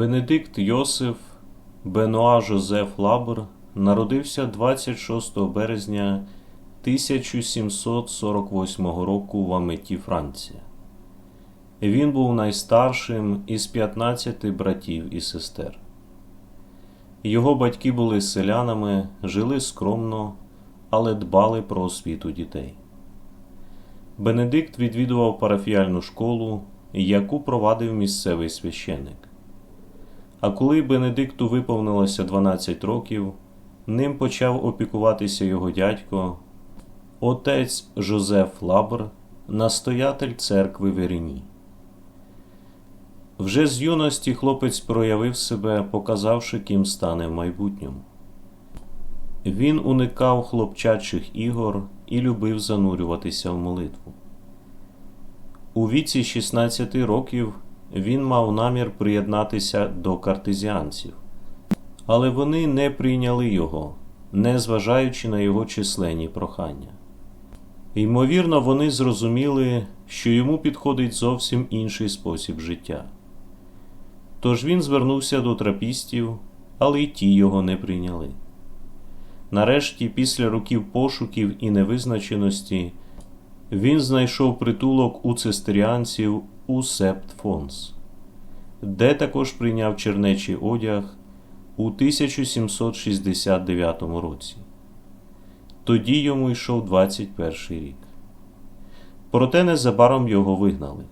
Бенедикт Йосиф Бенуа Жозеф Лабр народився 26 березня 1748 року в Аметі, Франція. Він був найстаршим із 15 братів і сестер. Його батьки були селянами, жили скромно, але дбали про освіту дітей. Бенедикт відвідував парафіальну школу, яку провадив місцевий священик. А коли Бенедикту виповнилося 12 років, ним почав опікуватися його дядько, отець Жозеф Лабр, настоятель церкви Верені. Вже з юності хлопець проявив себе, показавши, ким стане в майбутньому. Він уникав хлопчачих ігор і любив занурюватися в молитву. У віці 16 років він мав намір приєднатися до картезіанців, але вони не прийняли його, не зважаючи на його численні прохання. Ймовірно, вони зрозуміли, що йому підходить зовсім інший спосіб життя. Тож він звернувся до трапістів, але й ті його не прийняли. Нарешті, після років пошуків і невизначеності, він знайшов притулок у цистеріанців у Септ Фонс, де також прийняв чернечий одяг у 1769 році. Тоді йому йшов 21 рік. Проте незабаром його вигнали.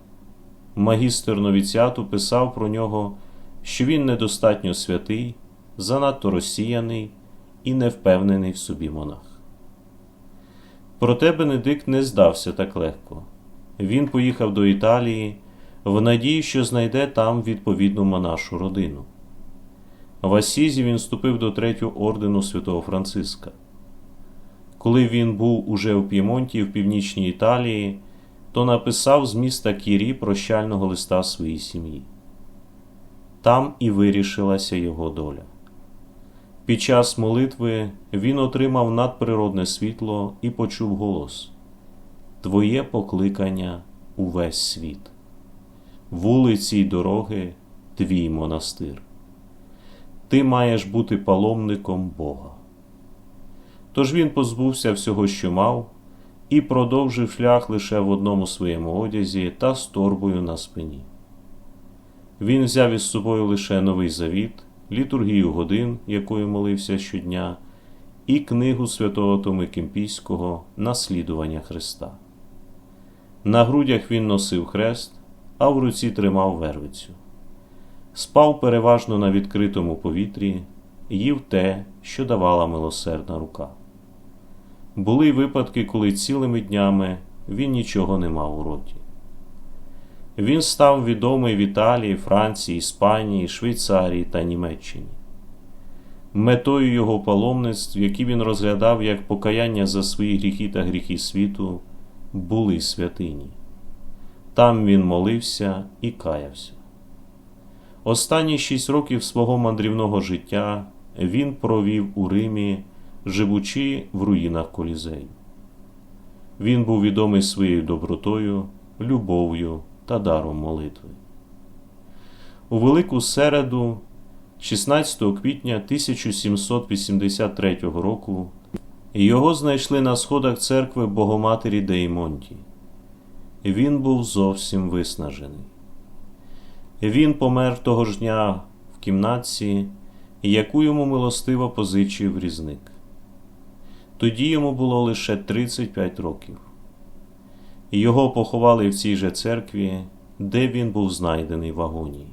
Магістр новіціату писав про нього, що він недостатньо святий, занадто розсіяний і невпевнений в собі монах. Проте Бенедикт не здався так легко. Він поїхав до Італії в надії, що знайде там відповідну монашу родину. В Асізі він вступив до третього ордену святого Франциска. Коли він був уже у П'ємонті в північній Італії, то написав з міста Кірі прощального листа своїй сім'ї. Там і вирішилася його доля. Під час молитви він отримав надприродне світло і почув голос Твоє покликання увесь світ, вулиці й дороги, твій монастир. Ти маєш бути паломником Бога. Тож він позбувся всього, що мав, і продовжив шлях лише в одному своєму одязі та з торбою на спині. Він взяв із собою лише новий завіт, літургію годин, якою молився щодня, і книгу святого Томи Кімпійського Наслідування Христа. На грудях він носив хрест, а в руці тримав вервицю. Спав переважно на відкритому повітрі, їв те, що давала милосердна рука. Були випадки, коли цілими днями він нічого не мав у роті. Він став відомий в Італії, Франції, Іспанії, Швейцарії та Німеччині. Метою його паломництв, які він розглядав як покаяння за свої гріхи та гріхи світу, були святині. Там він молився і каявся. Останні шість років свого мандрівного життя він провів у Римі, живучи в руїнах колізею. Він був відомий своєю добротою, любов'ю та даром молитви. У Велику середу, 16 квітня 1783 року, його знайшли на сходах церкви Богоматері Деймонті. Він був зовсім виснажений. Він помер того ж дня в кімнатці, яку йому милостиво позичив різник. Тоді йому було лише 35 років. Його поховали в цій же церкві, де він був знайдений в агонії.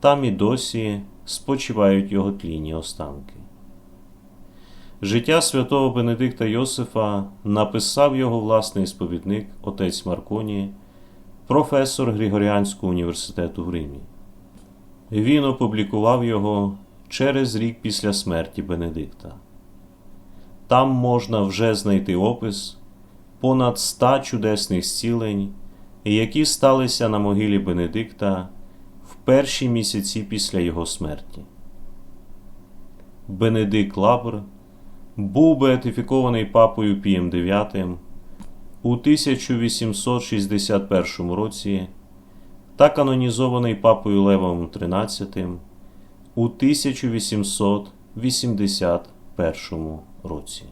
Там і досі спочивають його тлінні останки. Життя святого Бенедикта Йосифа написав його власний сповідник отець Марконі, професор Григоріанського університету в Римі. Він опублікував його через рік після смерті Бенедикта. Там можна вже знайти опис понад ста чудесних зцілень, які сталися на могилі Бенедикта в перші місяці після його смерті. Бенедикт Лабр був беатифікований папою Пієм IX у 1861 році та канонізований папою Левом XIII у 1881 році.